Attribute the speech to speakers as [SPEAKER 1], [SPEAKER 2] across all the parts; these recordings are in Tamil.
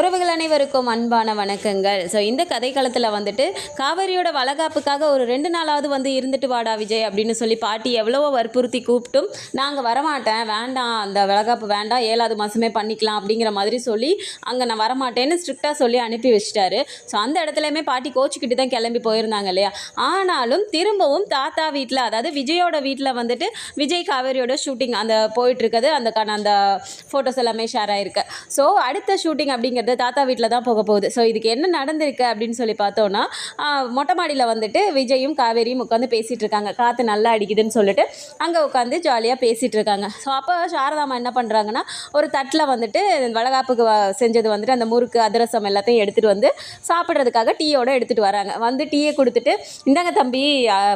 [SPEAKER 1] உறவுகள் அனைவருக்கும் அன்பான வணக்கங்கள். ஸோ இந்த கதை காலத்தில் வந்துட்டு காவேரியோட வளகாப்புக்காக ஒரு ரெண்டு நாளாவது வந்து இருந்துட்டு வாடா விஜய் அப்படின்னு சொல்லி பாட்டி எவ்வளவோ வற்புறுத்தி கூப்பிட்டும். நாங்கள் வரமாட்டேன். வேண்டாம். அந்த வளகாப்பு வேண்டாம். ஏழாவது மாதமே பண்ணிக்கலாம். அப்படிங்கிற மாதிரி சொல்லி அங்கே நான் வரமாட்டேன்னு ஸ்ட்ரிக்டாக சொல்லி அனுப்பி வச்சிட்டாரு. ஸோ அந்த இடத்துலையுமே பாட்டி கோச்சிக்கிட்டு தான் கிளம்பி போயிருந்தாங்க இல்லையா? ஆனாலும் திரும்பவும் தாத்தா வீட்டில் அதாவது விஜயோட வீட்டில் வந்துட்டு விஜய் காவேரியோட ஷூட்டிங் அந்த போயிட்டுருக்குது அந்த அந்த ஃபோட்டோஸ் எல்லாமே ஷேர் ஆயிருக்கு. ஸோ அடுத்த ஷூட்டிங் அப்படிங்கிற அப்படிங்கிறது தாத்தா வீட்டில் தான் போக போகுது. ஸோ இதுக்கு என்ன நடந்திருக்கு அப்படின்னு சொல்லி பார்த்தோன்னா மொட்டை மாடியில் வந்துட்டு விஜயும் காவேரியும் உட்காந்து பேசிகிட்டு இருக்காங்க. காற்று நல்லா அடிக்குதுன்னு சொல்லிட்டு அங்கே உட்காந்து ஜாலியாக பேசிகிட்டு இருக்காங்க. ஸோ அப்போ சாரதாமா என்ன பண்ணுறாங்கன்னா ஒரு தட்டில் வந்துட்டு வளகாப்புக்கு வ- செஞ்சது வந்துட்டு அந்த முறுக்கு அதிரசம் எல்லாத்தையும் எடுத்துகிட்டு வந்து சாப்பிட்றதுக்காக டீயோட எடுத்துகிட்டு வராங்க. வந்து டீயை கொடுத்துட்டு இந்தாங்க தம்பி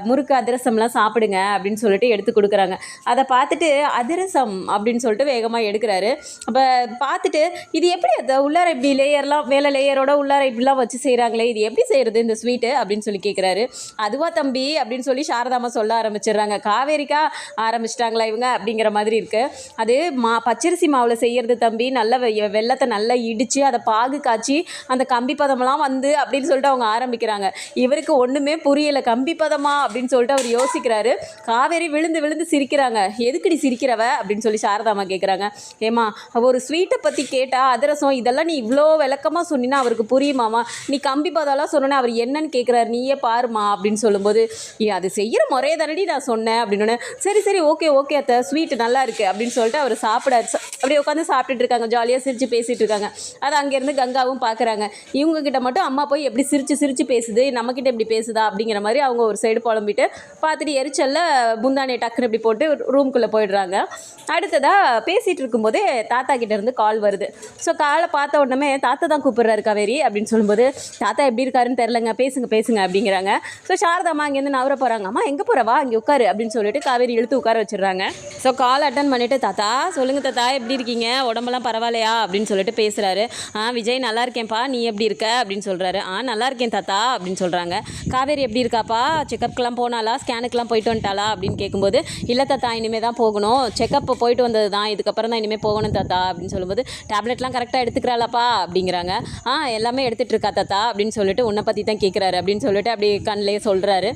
[SPEAKER 1] முறுக்கு அதிரசம்லாம் சாப்பிடுங்க அப்படின்னு சொல்லிட்டு எடுத்து கொடுக்குறாங்க. அதை பார்த்துட்டு அதிரசம் அப்படின்னு சொல்லிட்டு வேகமாக எடுக்கிறாரு. அப்போ பார்த்துட்டு இது எப்படி அதை உள்ளார இப்படி லேயர்லாம் மேலே லேயரோட உள்ளார இப்படிலாம் வச்சு செய்கிறாங்களே இது எப்படி செய்கிறது இந்த ஸ்வீட்டு அப்படின்னு சொல்லி கேட்குறாரு அதுவா தம்பி அப்படின்னு சொல்லி சாரதாமா சொல்ல ஆரம்பிச்சிடுறாங்க. காவேரிக்கா ஆரம்பிச்சிட்டாங்களா இவங்க அப்படிங்கிற மாதிரி இருக்குது அது மா பச்சரிசி மாவில் செய்கிறது தம்பி நல்ல வெ- வெல்லத்தை நல்லா இடித்து அதை பாகு காய்ச்சி அந்த கம்பி பதமெல்லாம் வந்து அப்படின்னு சொல்லிட்டு அவங்க ஆரம்பிக்கிறாங்க. இவருக்கு ஒன்றுமே புரியலை கம்பி பதமா அப்படின்னு சொல்லிட்டு அவர் யோசிக்கிறாரு. காவேரி விழுந்து விழுந்து சிரிக்கிறாங்க. எதுக்குடி சிரிக்கிறவ? அப்படின்னு சொல்லி சாரதாமா கேட்குறாங்க ஏமா ஒரு ஸ்வீட்டை பற்றி கேட்டால் அதிரசம் இதெல்லாம் நீ இவ்வளோ விளக்கமாக சொன்னினா அவருக்கு புரியுமாமா நீ கம்பி பதம்லாம் சொன்னோன்னே அவர் என்னன்னு கேட்குறாரு நீயே பாருமா அப்படின்னு சொல்லும்போது "ஏ, அது செய்கிற முறையை தானடி நான் சொன்னேன் அப்படின்னு சரி சரி ஓகே ஓகே அத்தை ஸ்வீட் நல்லா இருக்கு அப்படின்னு சொல்லிட்டு அவர் சாப்பிட அப்படியே உட்காந்து சாப்பிட்டுட்டு இருக்காங்க ஜாலியாக சிரித்து பேசிட்டு இருக்காங்க. அது அங்கேருந்து கங்காவும் பார்க்குறாங்க இவங்க கிட்ட மட்டும் அம்மா போய் எப்படி சிரித்து சிரித்து பேசுது? நம்மக்கிட்ட எப்படி பேசுதா? அப்படிங்கிற மாதிரி அவங்க ஒரு சைடு புலம்பிட்டு பார்த்துட்டு எரிச்சலில் முந்தானியை டக்குன்னு இப்படி போட்டு ரூம்குள்ளே போயிடுறாங்க. அடுத்ததாக பேசிகிட்டு இருக்கும்போதே தாத்தா கிட்டேருந்து கால் வருது. ஸோ காலை பார்த்த உடனே தாத்தா தான் கூப்பிட்றாரு காவேரி அப்படின்னு சொல்லும்போது தாத்தா எப்படி இருக்காருன்னு தெரிலங்க பேசுங்க பேசுங்க அப்படிங்கிறாங்க. ஸோ சாரதாம்மா அங்கேருந்து நவர போகிறாங்க அம்மா எங்கே போகிறவா அங்கே உட்காரு அப்படின்னு சொல்லிட்டு காவேரி இழுத்து உட்கார வச்சிடுறாங்க. ஸோ கால் அட்டன் பண்ணிவிட்டு தாத்தா சொல்லுங்கள் தாத்தா எப்படி இருக்கீங்க? உடம்பெல்லாம் பரவாயில்லையா? அப்படின்னு சொல்லிட்டு பேசுகிறாரு ஆ விஜய் நல்லா இருக்கேன்ப்பா நீ எப்படி இருக்க? அப்படின்னு சொல்கிறாரு ஆ நல்லா இருக்கேன் தாத்தா அப்படின்னு சொல்கிறாங்க காவேரி எப்படி இருக்காப்பா? செக்கப்க்கெலாம் போனாலா ஸ்கேனுக்கெலாம் போயிட்டு வந்துட்டாளா? அப்படின்னு கேட்கும்போது இல்லை தாத்தா இனிமேல் தான் போகணும். செக்கப் போயிட்டு வந்தது தான். இதுக்கப்புறம் தான் இனிமேல் போகணும் தாத்தா அப்படின்னு சொல்லும்போது டேப்லெட்லாம் கரெக்டாக எடுத்துக்கிறாளாப்பா அப்படிங்கிறாங்க. ஆ எல்லாமே எடுத்துகிட்டு இருக்கா தாத்தா? அப்படின்னு சொல்லிட்டு உன்னை பற்றி தான் கேட்குறாரு அப்படின்னு சொல்லிட்டு அப்படி கண்ணிலே சொல்கிறாரு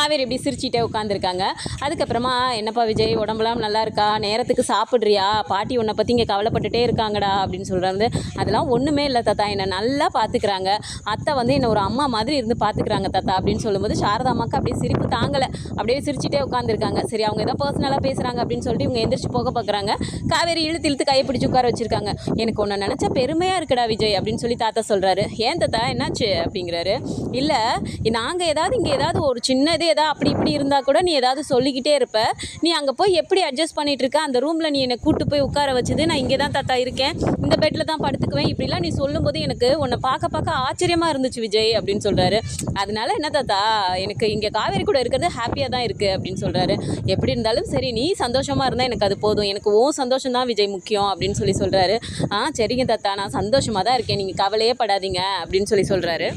[SPEAKER 1] காவேரி எப்படி சிரிச்சிட்டே உட்காந்துருக்காங்க அதுக்கப்புறமா என்னப்பா விஜய் உடம்புலாம் நல்லா இருக்கா நேரத்துக்கு சாப்பிட்றியா? பாட்டி உன்னை பற்றி இங்கே கவலைப்பட்டுட்டே இருக்காங்கடா அப்படின்னு சொல்கிறது அதெல்லாம் ஒன்றுமே இல்லை தாத்தா. என்னை நல்லா பார்த்துக்கிறாங்க அத்தை வந்து என்னை ஒரு அம்மா மாதிரி இருந்து பார்த்துக்கிறாங்க தாத்தா அப்படின்னு சொல்லும்போது சாரதா அம்மாவுக்கு அப்படியே சிரிப்பு தாங்கலை. அப்படியே சிரிச்சுட்டே உட்காந்துருக்காங்க சரி அவங்க ஏதோ பர்சனலாக பேசுகிறாங்க அப்படின்னு சொல்லிட்டு இவங்க எந்திரிச்சு போக பார்க்குறாங்க காவேரி இழுத்து இழுத்து கையை பிடிச்சி உட்கார வச்சிருக்காங்க. எனக்கு ஒன்று நினச்சா பெருமையாக இருக்குடா விஜய் அப்படின்னு சொல்லி தாத்தா சொல்கிறாரு ஏன் தாத்தா? என்னாச்சு? அப்படிங்கிறாரு. இல்லை நாங்கள் ஏதாவது இங்கே ஏதாவது ஒரு சின்னது ஏதாவது அப்படி இப்படி இருந்தால் கூட நீ ஏதாவது சொல்லிக்கிட்டே இருப்ப. நீ அங்கே போய் எப்படி அட்ஜஸ்ட் பண்ணிகிட்டு இருக்க அந்த ரூமில் நீ என்னை கூட்டு போய் உட்கார வச்சது நான் இங்கே தான் தாத்தா இருக்கேன். இந்த பெட்டில் தான் படுத்துக்குவேன். இப்படிலாம் நீ சொல்லும்போது எனக்கு உன்னை பார்க்க பார்க்க ஆச்சரியமாக இருந்துச்சு விஜய் அப்படின்னு சொல்கிறாரு அதனால என்ன தாத்தா எனக்கு இங்கே காவேரி கூட இருக்கிறது ஹாப்பியாக தான் இருக்குது அப்படின்னு சொல்கிறாரு எப்படி இருந்தாலும் சரி நீ சந்தோஷமாக இருந்தால் எனக்கு அது போதும். எனக்கு ஓ சந்தோஷம் தான் விஜய் முக்கியம் அப்படின்னு சொல்லி சொல்கிறாரு ஆ சரிங்க தாத்தா. நான் சந்தோஷமாக தான் இருக்கேன். நீங்கள் கவலையே படாதீங்க அப்படின்னு சொல்லி சொல்கிறாரு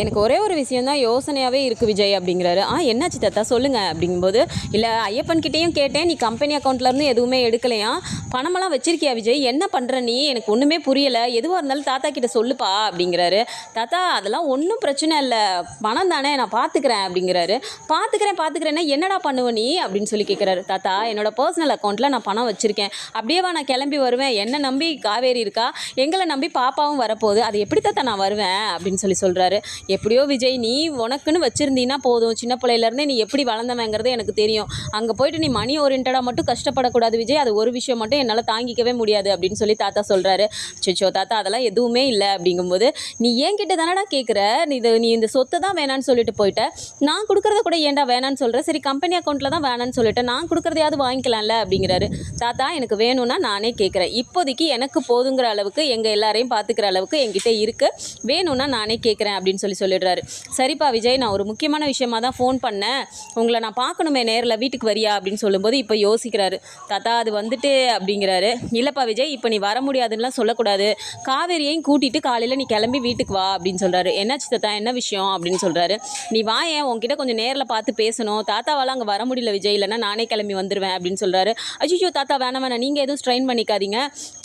[SPEAKER 1] எனக்கு ஒரே ஒரு விஷயம் தான் யோசனையாகவே இருக்குது விஜய் அப்படிங்கிறாரு. ஆ என்னாச்சு தாத்தா சொல்லுங்கள் அப்படிங்கும்போது இல்லை ஐயப்பன் கிட்டேயும் கேட்டேன். நீ கம்பெனி அக்கௌண்ட்லேருந்து எதுவுமே எடுக்கலையா? பணமெல்லாம் வச்சிருக்கியா விஜய்? என்ன பண்ணுற நீ? எனக்கு ஒன்றுமே புரியலை. எதுவாக இருந்தாலும் தாத்தா கிட்ட சொல்லுப்பா அப்படிங்கிறாரு. தாத்தா அதெல்லாம் ஒன்றும் பிரச்சனை இல்லை. பணம் தானே நான் பார்த்துக்கிறேன் அப்படிங்கிறாரு. பார்த்துக்கிறேன் பார்த்துக்கிறேன்னா என்னடா பண்ணுவ நீ? அப்படின்னு சொல்லி கேட்குறாரு தாத்தா என்னோட பர்சனல் அக்கௌண்ட்டில் நான் பணம் வச்சுருக்கேன். அப்படியேவா நான் கிளம்பி வருவேன். என்ன நம்பி காவேரி இருக்கா? எங்களை நம்பி பாப்பாவும் வரப்போகுது. அது எப்படி தாத்தா நான் வருவேன்? அப்படின்னு சொல்லி சொல்கிறாரு எப்படியோ விஜய் நீ உனக்குன்னு வச்சுருந்தீங்கன்னா போதும். சின்ன பிள்ளையிலேருந்தே நீ எப்படி வளர்ந்தவங்கிறது எனக்கு தெரியும். அங்கே போயிட்டு நீ மணி ஓரியன்டாக மட்டும் கஷ்டப்படக்கூடாது விஜய். அது ஒரு விஷயம் மட்டும் என்னால் தாங்கிக்கவே முடியாது அப்படின்னு சொல்லி தாத்தா சொல்கிறாரு சிச்சோ தாத்தா அதெல்லாம் எதுவுமே இல்லை அப்படிங்கும்போது நீ என்கிட்ட தானடா கேட்குற நீ இது நீ இந்த சொத்தை தான் வேணான்னு சொல்லிட்டு போயிட்ட. நான் கொடுக்குறத கூட ஏன்டா வேணான்னு சொல்கிறேன் சரி கம்பெனி அக்கௌண்ட்டில் தான் வேணான்னு சொல்லிட்டேன் நான் கொடுக்குறதையாவது வாங்கிக்கலாம்ல? அப்படிங்கிறாரு. தாத்தா எனக்கு வேணும்னா நானே கேட்குறேன் இப்போதைக்கு எனக்கு போதுங்கிற அளவுக்கு எங்கள் எல்லாரையும் பார்த்துக்கிற அளவுக்கு என்கிட்ட இருக்குது வேணும்னா நானே கேட்குறேன் அப்படின்னு சொல்லி சொல்லி சொல்லிடுறாரு. சரிப்பா விஜய் நான் ஒரு முக்கியமான விஷயமா தான் ஃபோன் பண்ணேன். உங்களை நான் பார்க்கணுமே நேரில் வீட்டுக்கு வரியா? அப்படின்னு சொல்லும்போது இப்போ யோசிக்கிறாரு. தாத்தா அது வந்துட்டு அப்படிங்கிறாரு. இல்லைப்பா விஜய் இப்போ நீ வர முடியாதுன்னுலாம் சொல்லக்கூடாது. காவேரியையும் கூட்டிட்டு காலையில் நீ கிளம்பி வீட்டுக்கு வா அப்படின்னு சொல்கிறாரு என்னாச்சு தாத்தா? என்ன விஷயம்? அப்படின்னு சொல்கிறாரு நீ வா ஏன் உங்ககிட்ட கொஞ்சம் நேரில் பார்த்து பேசணும். தாத்தாவால் அங்கே வர முடியல விஜய் இல்லைன்னா நானே கிளம்பி வந்துடுவேன் அப்படின்னு சொல்கிறாரு அஜிஜோ தாத்தா வேணாம் வேணாம். நீங்கள் எதுவும் ஸ்ட்ரெயின் பண்ணிக்காதீங்க.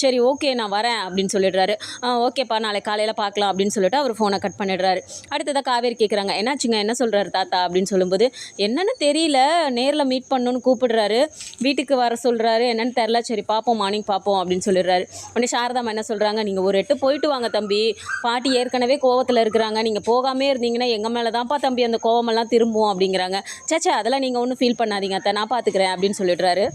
[SPEAKER 1] சரி ஓகே நான் வரேன் அப்படின்னு சொல்லிடுறாரு. ஆ ஓகேப்பா நாளை காலையில் பார்க்கலாம் அப்படின்னு சொல்லிட்டு அவர் ஃபோனை கட் பண்ணிடுறாரு. அடுத்ததாக காவேரி கேட்குறாங்க என்னாச்சுங்க? என்ன சொல்கிறாரு தாத்தா அப்படின்னு சொல்லும்போது என்னன்னு தெரியல. நேரில் மீட் பண்ணணும்னு கூப்பிடுறாரு. வீட்டுக்கு வர சொல்கிறாரு என்னென்னு தெரில சரி பார்ப்போம் மார்னிங் பார்ப்போம் அப்படின்னு சொல்லிடுறாரு. உடனே சாரதாமா என்ன சொல்கிறாங்க நீங்கள் ஒரு எட்டு போயிட்டு வாங்க தம்பி. பாட்டி ஏற்கனவே கோவத்தில் இருக்கிறாங்க. நீங்கள் போகாமே இருந்தீங்கன்னா எங்கள் மேலே தான்ப்பா தம்பி அந்த கோவமெல்லாம் திரும்பும் அப்படிங்கிறாங்க. சேச்சே அதெல்லாம் நீங்கள் ஒன்றும் ஃபீல் பண்ணாதீங்க அத்தை. நான் பார்த்துக்கிறேன் அப்படின்னு சொல்லிடுறாரு.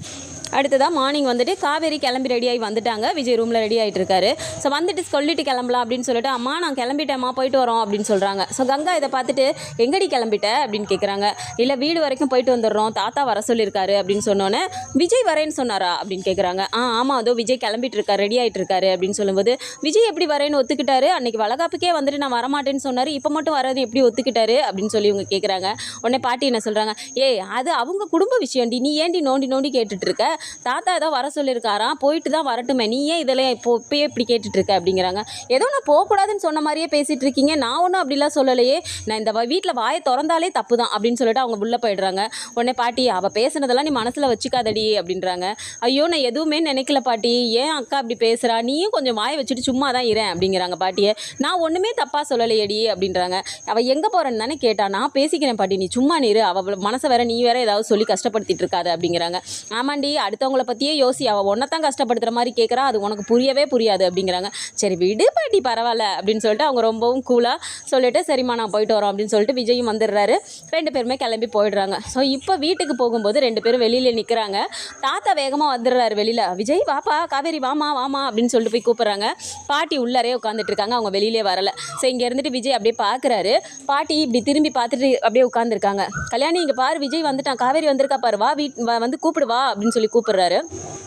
[SPEAKER 1] அடுத்ததாக மார்னிங் வந்துட்டு காவேரி கிளம்பி ரெடியாகி வந்துட்டாங்க. விஜய் ரூமில் ரெடி ஆகிட்டு இருக்காரு. ஸோ வந்துட்டு சொல்லிட்டு கிளம்பலாம் அப்படின்னு சொல்லிட்டு அம்மா நான் கிளம்பிட்டேம்மா போயிட்டு வரோம் அப்படின்னு சொல்கிறாங்க ஸோ கங்கா இதை பார்த்துட்டு எங்கடி கிளம்பிட்ட? அப்படின்னு கேட்குறாங்க இல்லை வீடு வரைக்கும் போயிட்டு வந்துடுறோம். தாத்தா வர சொல்லியிருக்காரு அப்படின்னு சொன்னோன்னே விஜய் வரேன்னு சொன்னாரா? அப்படின்னு கேட்குறாங்க ஆ ஆமாம் அதோ விஜய் கிளம்பிட்டு இருக்காரு ரெடி ஆகிட்டு இருக்காரு அப்படின்னு சொல்லும்போது விஜய் எப்படி வரேன்னு ஒத்துக்கிட்டாரு? அன்னைக்கு வளகாப்புக்கே வந்துட்டு நான் வரமாட்டேன்னு சொன்னார். இப்போ மட்டும் வரது எப்படி ஒத்துக்கிட்டாரு? அப்படின்னு சொல்லி இவங்க கேட்குறாங்க உடனே பாட்டி என்ன சொல்கிறாங்க ஏய் அது அவங்க குடும்ப விஷயம்டி. நீ ஏன்டி நோண்டி நோண்டி கேட்டுட்டு இருக்க? தாத்தா ஏதோ வர சொல்லியிருக்காராம் போயிட்டு தான் வரட்டுமே. நீ ஏன் இதெல்லாம் இப்போ இப்பயே இப்படி கேட்டுட்ருக்க அப்படிங்கிறாங்க. ஏதோ நான் போகக்கூடாதுன்னு சொன்ன மாதிரியே பேசிகிட்டு இருக்கீங்க நான் ஒன்றும் அப்படிலாம் சொல்லலையே. நான் இந்த வீட்டில் வாயை திறந்தாலே தப்பு தான் அப்படின்னு சொல்லிட்டு அவங்க உள்ளே போயிடுறாங்க. உடனே பாட்டி அவள் பேசுனதெல்லாம் நீ மனசில் வச்சுக்காதடி அப்படின்றாங்க. ஐயோ நான் எதுவுமே நினைக்கல பாட்டி. ஏன் அக்கா அப்படி பேசுகிறா நீயும் கொஞ்சம் வாயை வச்சுட்டு சும்மா தான் இறேன் அப்படிங்கிறாங்க பாட்டியை. நான் ஒன்றுமே தப்பாக சொல்லலையடி அப்படின்றாங்க. அவள் எங்கே போகிறேன்னு தானே கேட்டா நான் பேசிக்கிறேன் பாட்டி. நீ சும்மா நீரு அவள் மனசை வேற நீ வேற ஏதாவது சொல்லி கஷ்டப்படுத்திட்டு இருக்காது அப்படிங்கிறாங்க. ஆமாண்டி அடுத்தவங்கள பற்றியே யோசி அவள் ஒன்றை தான் கஷ்டப்படுத்துகிற மாதிரி கேட்குறா அது உனக்கு புரியவே புரியாது அப்படிங்கிறாங்க. சரி விடு பாட்டி பரவாயில்ல அப்படின்னு சொல்லிட்டு அவங்க ரொம்பவும் கூலாக சொல்லிட்டு சரிம்மா நான் போயிட்டு வரோம் அப்படின்னு சொல்லிட்டு விஜயும் வந்துடுறாரு. ரெண்டு பேருமே கிளம்பி போயிடுறாங்க. ஸோ இப்போ வீட்டுக்கு போகும்போது ரெண்டு பேரும் வெளியில் நிற்கிறாங்க தாத்தா வேகமாக வந்துடுறாரு வெளியில். விஜய் வாப்பா காவேரி வாமா வாமா அப்படின்னு சொல்லிட்டு போய் கூப்பிட்றாங்க. பாட்டி உள்ளாரே உட்காந்துட்டு இருக்காங்க அவங்க வெளியிலே வரல. ஸோ இங்கே இருந்துட்டு விஜய் அப்படியே பார்க்குறாரு பாட்டி இப்படி திரும்பி பார்த்துட்டு அப்படியே உட்காந்துருக்காங்க கல்யாணி இங்கே பாரு விஜய் வந்துட்டான். காவேரி வந்திருக்கா பாரு வா வீட் வா- வந்து கூப்பிடு வா அப்படின்னு சொல்லி கூப்பிடுறாரு.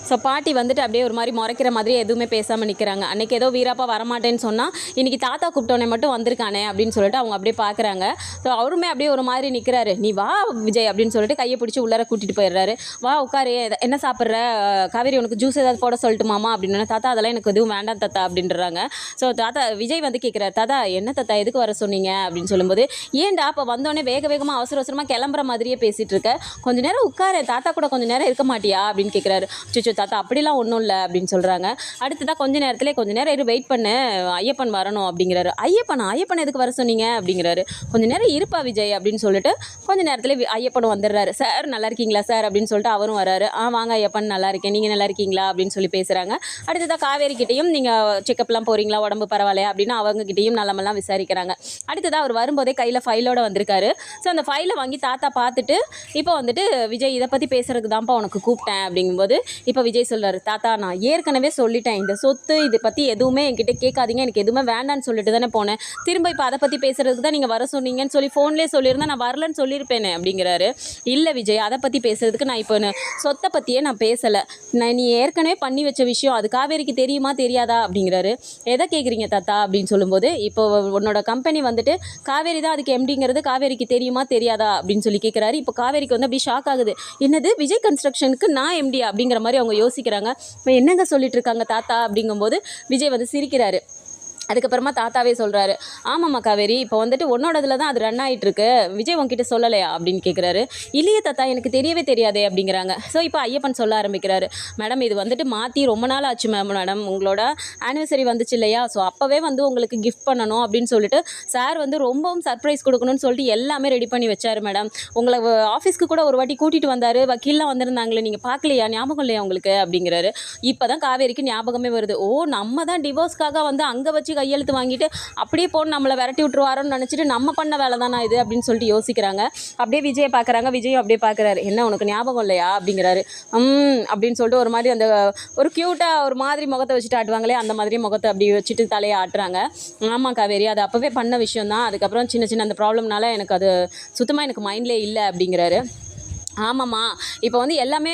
[SPEAKER 1] ஸோ பாட்டி வந்துட்டு அப்படியே ஒரு மாதிரி முறைக்கிற மாதிரி எதுவுமே பேசாமல் நிற்கிறாங்க அன்னைக்கு ஏதோ வீராப்பா வரமாட்டேன்னு சொன்னால் இன்றைக்கி தாத்தா கூப்பிட்டோன்னே மட்டும் வந்திருக்கானே அப்படின்னு சொல்லிட்டு அவங்க அப்படியே பார்க்குறாங்க ஸோ அவருமே அப்படியே ஒரு மாதிரி நிற்கிறாரு நீ வா விஜய் அப்படின்னு சொல்லிட்டு கையை பிடிச்சி உள்ளார கூட்டிகிட்டு போயிடுறாரு. வா உட்காரு. என்ன சாப்பிட்ற? காவேரி உனக்கு ஜூஸ் ஏதாவது போட சொல்லட்டுமாமா அப்படின்னு தாத்தா அதெல்லாம் எனக்கு எதுவும் வேண்டாம் தாத்தா அப்படின்றாங்க. ஸோ தாத்தா விஜய் வந்து கேட்குறாரு தாத்தா என்ன தாத்தா எதுக்கு வர சொன்னீங்க? அப்படின்னு சொல்லும்போது ஏன்டா அப்போ வந்தோடனே வேக வேகமாக அவசர அவசரமாக கிளம்புற மாதிரியே பேசிகிட்டு இருக்க. கொஞ்ச நேரம் உட்காரு. தாத்தா கூட கொஞ்சம் நேரம் இருக்க மாட்டியா? அப்படின்னு கேட்குறாரு சுச்சோ தாத்தா அப்படிலாம் ஒன்றும் இல்லை அப்படின்னு சொல்கிறாங்க அடுத்ததாக கொஞ்ச நேரத்திலே கொஞ்ச நேரம் இரு வெயிட் பண்ணு. ஐயப்பன் வரணும் அப்படிங்கிறாரு. ஐயப்பன்? ஐயப்பன் எதுக்கு வர சொன்னீங்க? அப்படிங்கிறாரு. கொஞ்ச நேரம் இருப்பா விஜய் அப்படின்னு சொல்லிட்டு கொஞ்ச நேரத்தில் ஐயப்பன் வந்துடுறாரு. சார் நல்லா இருக்கீங்களா சார்? அப்படின்னு சொல்லிட்டு அவரும் வராரு ஆ வாங்க ஐயப்பன் நல்லா இருக்கேன். நீங்கள் நல்லா இருக்கீங்களா? அப்படின்னு சொல்லி பேசுகிறாங்க அடுத்ததாக காவேரி கிட்டேயும் நீங்கள் செக்கப்லாம் போகிறீங்களா உடம்பு பரவாயில்லையா? அப்படின்னு அவங்ககிட்டையும் நலமெல்லாம் விசாரிக்கிறாங்க. அடுத்ததாக அவர் வரும்போதே கையில் ஃபைலோட வந்திருக்காரு. ஸோ அந்த ஃபைலை வாங்கி தாத்தா பார்த்துட்டு இப்போ வந்துட்டு விஜய் இதை பற்றி பேசுறதுக்கு தான்ப்பா உனக்கு கூப்பிட்டேன். அப்படிங்கும்போது இப்போ விஜய் சொல்கிறார் தாத்தா நான் ஏற்கனவே சொல்லிட்டேன். இந்த சொத்து இதை பற்றி எதுவுமே என்கிட்ட கேட்காதீங்க. எனக்கு எதுவுமே வேண்டான்னு சொல்லிட்டு தானே போனேன். திரும்ப இப்போ அதை பற்றி பேசுகிறதுக்கு தான் நீங்கள் வர சொன்னீங்கன்னு சொல்லி ஃபோன்லேயே சொல்லியிருந்தா நான் வரலன்னு சொல்லியிருப்பேனே அப்படிங்கிறாரு. இல்லை விஜய் அதை பற்றி பேசுகிறதுக்கு நான் இப்போ சொத்தை பற்றியே நான் பேசலை. நான் நீ ஏற்கனவே பண்ணி வச்ச விஷயம் அது காவேரிக்கு தெரியுமா தெரியாதா? அப்படிங்கிறாரு. எதை கேட்குறீங்க தாத்தா? அப்படின்னு சொல்லும்போது இப்போ உன்னோட கம்பெனி வந்துட்டு காவேரி தான் அதுக்கு எம்டிங்கிறது காவேரிக்கு தெரியுமா தெரியாதா? அப்படின்னு சொல்லி கேட்குறாரு இப்போ காவேரிக்கு வந்து அப்படியே ஷாக் ஆகுது. என்னது? விஜய் கன்ஸ்ட்ரக்ஷனுக்கு நான் எம்டி அப்படிங்கிற மாதிரி அவங்க யோசிக்கிறாங்க. இப்போ என்னங்க சொல்லிட்டு இருக்காங்க தாத்தா அப்படிங்கும்போது விஜய் வந்து சிரிக்கிறாரு. அதுக்கப்புறமா தாத்தாவே சொல்கிறாரு ஆமாம்மா காவேரி இப்போ வந்துட்டு உன்னோடதுல தான் அது ரன் ஆகிட்டுருக்கு விஜய் உங்ககிட்ட சொல்லலையா? அப்படின்னு கேட்குறாரு இல்லையே தாத்தா எனக்கு தெரியவே தெரியாதே அப்படிங்கிறாங்க. ஸோ இப்போ ஐயப்பன் சொல்ல ஆரம்பிக்கிறாரு. மேடம் இது வந்துட்டு மாற்றி ரொம்ப நாள் ஆச்சு மேம் மேடம் உங்களோட ஆனிவர்சரி வந்துச்சு இல்லையா? ஸோ அப்போவே வந்து உங்களுக்கு கிஃப்ட் பண்ணணும் அப்படின்னு சொல்லிட்டு சார் வந்து ரொம்பவும் சர்ப்ரைஸ் கொடுக்கணும்னு சொல்லிட்டு எல்லாமே ரெடி பண்ணி வச்சாரு மேடம். உங்களை ஆஃபீஸ்க்கு கூட ஒரு வாட்டி கூட்டிகிட்டு வந்தார். வக்கீல்லாம் வந்திருந்தாங்களே நீங்கள் பார்க்கலையா ஞாபகம் இல்லையா உங்களுக்கு? அப்படிங்கிறாரு. இப்போ தான் காவேரிக்கு ஞாபகமே வருது. ஓ நம்ம தான் டிவோர்ஸ்க்காக வந்து அங்கே வச்சு கையெழுத்து வாங்கிட்டு அப்படியே போன நம்மளை விரட்டி விட்டுருவாரோன்னு நினச்சிட்டு நம்ம பண்ண வேலை தானே இது அப்படின்னு சொல்லிட்டு யோசிக்கிறாங்க. அப்படியே விஜயை பார்க்குறாங்க. விஜயும் அப்படியே பார்க்குறாரு. என்ன உனக்கு ஞாபகம் இல்லையா? அப்படிங்கிறாரு. ம் அப்படின்னு சொல்லிட்டு ஒரு மாதிரி அந்த ஒரு க்யூட்டாக ஒரு மாதிரி முகத்தை வச்சுட்டு ஆட்டுவாங்களே அந்த மாதிரி முகத்தை அப்படி வச்சுட்டு தலையை ஆட்டுறாங்க. ஆமாம் காவேரி அது அப்போவே பண்ண விஷயம் தான் அதுக்கப்புறம் சின்ன சின்ன அந்த ப்ராப்ளம்னால எனக்கு அது சுத்தமாக எனக்கு மைண்ட்லேயே இல்லை அப்படிங்கிறாரு. ஆமாம்மா. இப்போ வந்து எல்லாமே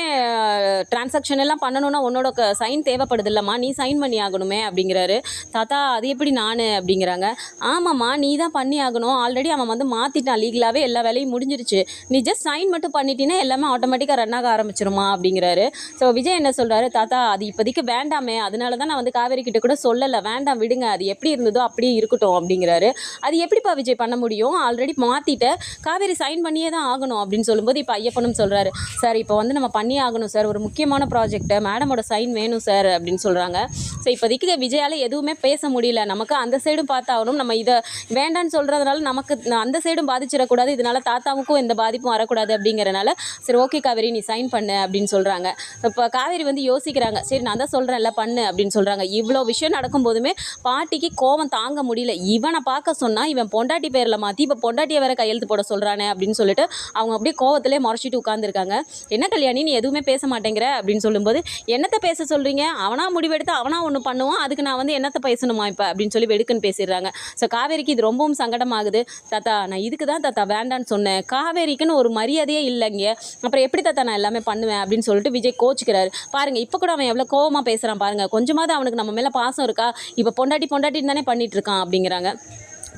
[SPEAKER 1] டிரான்சாக்ஷன் எல்லாம் பண்ணணும்னா உன்னோட க சைன் தேவைப்படுது இல்லைம்மா நீ சைன் பண்ணி ஆகணுமே அப்படிங்கிறாரு. தாத்தா அது எப்படி நான்? அப்படிங்கிறாங்க. ஆமாம்மா நீ தான் பண்ணி ஆகணும். ஆல்ரெடி அவன் வந்து மாற்றிட்டான் லீகலாகவே எல்லா வேலையும் முடிஞ்சிருச்சு. நீ ஜஸ்ட் சைன் மட்டும் பண்ணிட்டீன்னா எல்லாமே ஆட்டோமேட்டிக்காக ரன் ஆக ஆரம்பிச்சிருமா? அப்படிங்கிறாரு. ஸோ விஜய் என்ன சொல்கிறாரு தாத்தா அது இப்போதைக்கு வேண்டாமே. அதனால தான் நான் வந்து காவேரி கிட்ட கூட சொல்லலை. வேண்டாம் விடுங்க. அது எப்படி இருந்ததோ அப்படியே இருக்கட்டும் அப்படிங்கிறாரு. அது எப்படிப்பா விஜய் பண்ண முடியும்? ஆல்ரெடி மாற்றிட்ட காவேரி சைன் பண்ணியே தான் ஆகணும் அப்படின்னு சொல்லும்போது இப்போ ஐயப்பனும் சொல்கிறாரு சார் இப்போ வந்து நம்ம பண்ணி ஆகணும் சார். ஒரு முக்கியமான ப்ராஜெக்ட்டு மேடமோட சைன் வேணும் சார் அப்படின்னு சொல்கிறாங்க ஸோ இப்போதைக்கு விஜயால் எதுவுமே பேச முடியல. நமக்கு அந்த சைடும் பார்த்தாகணும். நம்ம இதை வேண்டான்னு சொல்கிறதுனால நமக்கு அந்த சைடும் பாதிச்சிடக்கூடாது. இதனால தாத்தாவுக்கும் எந்த பாதிப்பும் வரக்கூடாது அப்படிங்கிறனால சரி ஓகே காவேரி நீ சைன் பண்ணு அப்படின்னு சொல்கிறாங்க இப்போ காவேரி வந்து யோசிக்கிறாங்க. சரி நான் தான் சொல்கிறேன்ல பண்ணு அப்படின்னு சொல்கிறாங்க இவ்வளோ விஷயம் நடக்கும்போதுமே பாட்டிக்கு கோவம் தாங்க முடியல. இவனை பார்க்க சொன்னால் இவன் பொண்டாட்டி பேரில் மாற்றி இப்போ பொண்டாட்டியை வேற கையெழுத்து போட சொல்கிறானே அப்படின்னு சொல்லிட்டு அவங்க அப்படியே கோவத்திலே முறைச்சிட்டு உட்காந்துருக்காங்க என்ன கல்யாணி நீ எதுவுமே பேச மாட்டேங்கிற? அப்படின்னு சொல்லும்போது என்னத்தை பேச சொல்கிறீங்க அவனா முடிவெடுத்து அவனா ஒன்று பண்ணுவான். அதுக்கு நான் வந்து என்னத்தை பேசணுமா இப்போ? அப்படின்னு சொல்லி வெடுக்குன்னு பேசிடுறாங்க. ஸோ காவேரிக்கு இது ரொம்பவும் சங்கடமாகுது. தாத்தா நான் இதுக்கு தான் தாத்தா வேண்டான்னு சொன்னேன். காவேரிக்குன்னு ஒரு மரியாதையே இல்லைங்க. அப்புறம் எப்படி தாத்தா நான் எல்லாமே பண்ணுவேன்? அப்படின்னு சொல்லிட்டு விஜய் கோச்சிக்கிறாரு. பாருங்க இப்போ கூட அவன் எவ்வளோ கோவமாக பேசுகிறான் பாருங்க. கொஞ்சமாவது அவனுக்கு நம்ம மேலே பாசம் இருக்கா? இப்போ பொண்டாட்டி பொண்டாட்டின்னு தானே பண்ணிட்டு இருக்கான் அப்படிங்கிறாங்க.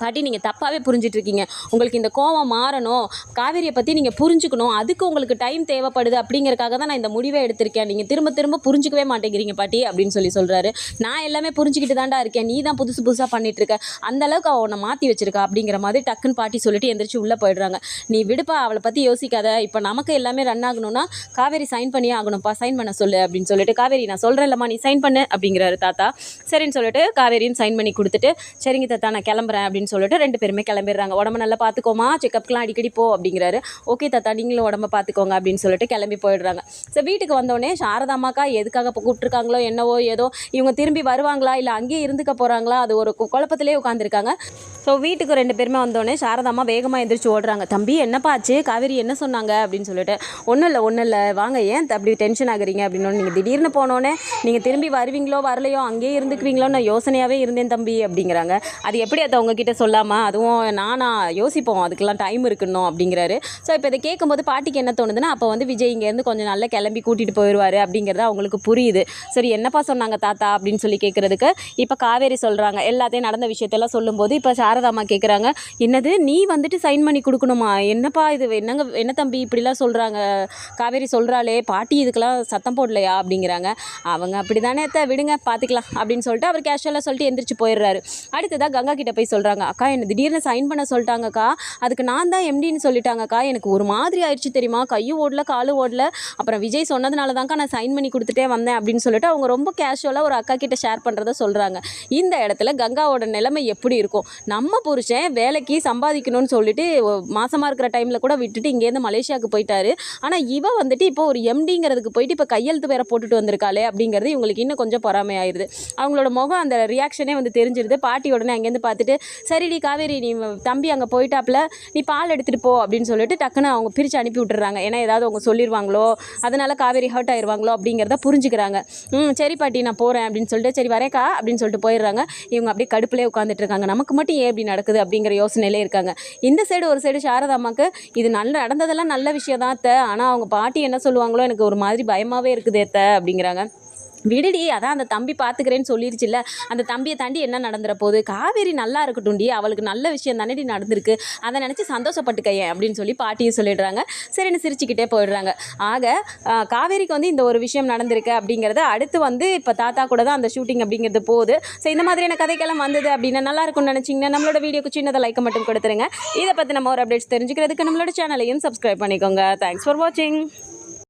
[SPEAKER 1] பாட்டி நீங்கள் தப்பாகவே புரிஞ்சிட்டு இருக்கீங்க உங்களுக்கு இந்த கோவம் மாறணும். காவேரியை பற்றி நீங்கள் புரிஞ்சுக்கணும். அதுக்கு உங்களுக்கு டைம் தேவைப்படுது அப்படிங்கிறக்காக தான் நான் இந்த முடிவை எடுத்திருக்கேன். நீங்கள் திரும்ப திரும்ப புரிஞ்சுக்கவே மாட்டேங்கிறீங்க பாட்டி அப்படின்னு சொல்லி சொல்கிறாரு நான் எல்லாமே புரிஞ்சுக்கிட்டு தான்டா இருக்கேன். நீ தான் புதுசு புதுசாக பண்ணிட்டு இருக்க அந்த அளவுக்கு அவள் உன்னை மாற்றி வச்சிருக்கா அப்படிங்கிற மாதிரி டக்குன்னு பாட்டி சொல்லிட்டு எந்திரிச்சு உள்ளே போயிடுறாங்க. நீ விடுப்பா அவளை பற்றி யோசிக்காத. இப்போ நமக்கு எல்லாமே ரன் ஆகணும்னா காவேரி சைன் பண்ணியே ஆகணும்ப்பா சைன் பண்ண சொல்லு அப்படின்னு சொல்லிட்டு காவேரி நான் சொல்கிறேன்லம்மா நீ சைன் பண்ணு அப்படிங்கிறாரு தாத்தா. சரின்னு சொல்லிட்டு காவேரியும் சைன் பண்ணி கொடுத்துட்டு சரிங்க தாத்தா நான் கிளம்புறேன் அப்படின்னு சொல்லிட்டு ரெண்டு பேருமே கிளம்பிடுறாங்க. உடம்ப நல்லா பார்த்துக்கோமா செக்கப்க்குலாம் அடிக்கடி போ அப்படிங்கிறாரு. ஓகே தாத்தா நீங்களும் உடம்ப பார்த்துக்கோங்க அப்படின்னு சொல்லிட்டு கிளம்பி போயிடுறாங்க. ஸோ வீட்டுக்கு வந்தோடனே சாரதாமாக்கா எதுக்காக இப்போ என்னவோ ஏதோ இவங்க திரும்பி வருவாங்களா இல்லை அங்கேயே இருந்துக்க போகிறாங்களா அது ஒரு குழப்பத்திலே உட்காந்துருக்காங்க ஸோ வீட்டுக்கு ரெண்டு பேருமே வந்தோடனே சாரதாம்மா வேகமாக எந்திரிச்சு ஓடுறாங்க. தம்பி என்னப்பா ஆச்சு? காவேரி என்ன சொன்னாங்க? அப்படின்னு சொல்லிட்டு ஒன்றும் இல்லை ஒன்றும் இல்லை. வாங்க ஏன் அப்படி டென்ஷன் ஆகுறீங்க? அப்படின்னு நீங்கள் திடீர்னு போனோடனே நீங்கள் திரும்பி வருவீங்களோ வரலையோ அங்கேயே இருந்துக்குவீங்களோ நான் யோசனையாகவே இருந்தேன் தம்பி அப்படிங்கிறாங்க. அது எப்படி அதை உங்ககிட்ட சொல்லாமா அதுவும் நானா யோசிப்போம் அதுக்கெல்லாம் டைம் இருக்கணும் அப்படிங்கிறாரு. ஸோ இப்போ இதை கேட்கும்போது பாட்டிக்கு என்ன தோணுதுன்னா அப்போ வந்து விஜய் இங்கேருந்து கொஞ்சம் நல்லா கிளம்பி கூட்டிகிட்டு போயிடுவார் அப்படிங்கிறது அவங்களுக்கு புரியுது. சரி என்னப்பா சொன்னாங்க தாத்தா? அப்படின்னு சொல்லி கேட்குறதுக்கு இப்போ காவேரி சொல்கிறாங்க எல்லாத்தையும் நடந்த விஷயத்தெல்லாம் சொல்லும்போது இப்போ சாரதாம்மா கேட்குறாங்க என்னது நீ வந்துட்டு சைன் பண்ணி கொடுக்கணுமா? என்னப்பா இது? என்னங்க என்ன தம்பி இப்படிலாம் சொல்கிறாங்க காவேரி சொல்கிறாளே பாட்டி இதுக்கெல்லாம் சத்தம் போடலையா? அப்படிங்கிறாங்க. அவங்க அப்படி தானே விடுங்க பார்த்துக்கலாம் அப்படின்னு சொல்லிட்டு அவர் கேஷுவலாக சொல்லிட்டு எந்திரிச்சு போயிடுறாரு. அடுத்ததாக கங்கா கிட்டே போய் சொல்கிறாங்க அக்கா என்ன திடீர்னு சைன் பண்ண சொல்லிட்டாங்கக்கா. அதுக்கு நான் தான் எம்டின்னு சொல்லிட்டாங்கக்கா. எனக்கு ஒரு மாதிரி ஆயிடுச்சு தெரியுமா? கையும் ஓடல காலும் ஓடல. அப்புறம் விஜய் சொன்னதுனால தான்க்கா நான் சைன் பண்ணி கொடுத்துட்டே வந்தேன் அப்படின்னு சொல்லிட்டு அவங்க ரொம்ப கேஷுவலாக ஒரு அக்கா கிட்ட ஷேர் பண்ணுறத சொல்கிறாங்க இந்த இடத்துல கங்காவோட நிலைமை எப்படி இருக்கும்? நம்ம புருஷன் வேலைக்கு சம்பாதிக்கணும்னு சொல்லிட்டு ஒ- மாசமா இருக்கிற டைமில் கூட விட்டுட்டு இங்கேருந்து மலேசியாவுக்கு போயிட்டாரு. ஆனால் இவ வந்துட்டு இப்போ ஒரு எம்டிங்கிறதுக்கு போயிட்டு இப்போ கையெழுத்து வேற போட்டுட்டு வந்திருக்காளே அப்படிங்கிறது இவங்களுக்கு இன்னும் கொஞ்சம் பொறாமை ஆயிடுது அவங்களோட முகம் அந்த ரியாக்ஷனே வந்து தெரிஞ்சிருது. பாட்டி உடனே அங்கேருந்து பார்த்துட்டு சரிடி காவேரி நீ தம்பி அங்கே போயிட்டாப்புல நீ பால் எடுத்துகிட்டு போ அப்படின்னு சொல்லிட்டு டக்குன்னு அவங்க பிரித்து அனுப்பி விட்டுறாங்க. ஏன்னா ஏதாவது அவங்க சொல்லிடுவாங்களோ அதனால காவேரி ஹர்ட் ஆயிருவாங்களோ அப்படிங்கிறத புரிஞ்சுக்கிறாங்க. ம் சரி பாட்டி நான் போகிறேன் அப்படின்னு சொல்லிட்டு சரி வரேக்கா அப்படின்னு சொல்லிட்டு போயிடுறாங்க. இவங்க அப்படியே கடுப்புலேயே உட்காந்துட்டு இருக்காங்க. நமக்கு மட்டும் ஏ இப்படி நடக்குது அப்படிங்கிற யோசனையிலே இருக்காங்க. இந்த சைடு ஒரு சைடு சாரதாம்மாக்கு இது நல்ல நடந்ததெல்லாம் நல்ல விஷயம் தான் அத்தை. ஆனால் அவங்க பாட்டி என்ன சொல்லுவாங்களோ எனக்கு ஒரு மாதிரி பயமாகவே இருக்குது அத்தை அப்படிங்கிறாங்க. விடுடி அதான் அந்த தம்பி பார்த்துக்கிறேன்னு சொல்லிருச்சுல்ல. அந்த தம்பியை தாண்டி என்ன நடந்துற போகுது? காவேரி நல்லா இருக்கட்டும்டி அவளுக்கு நல்ல விஷயம் தானேடி நடந்திருக்கு. அதை நினச்சி சந்தோஷப்பட்டுக்கையன் அப்படின்னு சொல்லி பாட்டியும் சொல்லிடுறாங்க. சரின்னு சிரிச்சுக்கிட்டே போயிடுறாங்க. ஆக காவேரிக்கு வந்து இந்த ஒரு விஷயம் நடந்திருக்கு அப்படிங்கிறது அடுத்து வந்து இப்போ தாத்தா கூட தான் அந்த ஷூட்டிங் அப்படிங்கிறது போகுது. ஸோ இந்த மாதிரியான கதைக்கெல்லாம் வந்தது அப்படின்னா நல்லா இருக்கும்னு நினச்சிங்கன்னா நம்மளோட வீடியோக்கு சின்னதை லைக்கை மட்டும் கொடுத்துருங்க. இதை பற்றி நம்ம ஒரு அப்டேட்ஸ் தெரிஞ்சுக்கிறதுக்கு நம்மளோட சேனலையும் சப்ஸ்கிரைப் பண்ணிக்கோங்க. தேங்க்ஸ் ஃபார் வாட்சிங்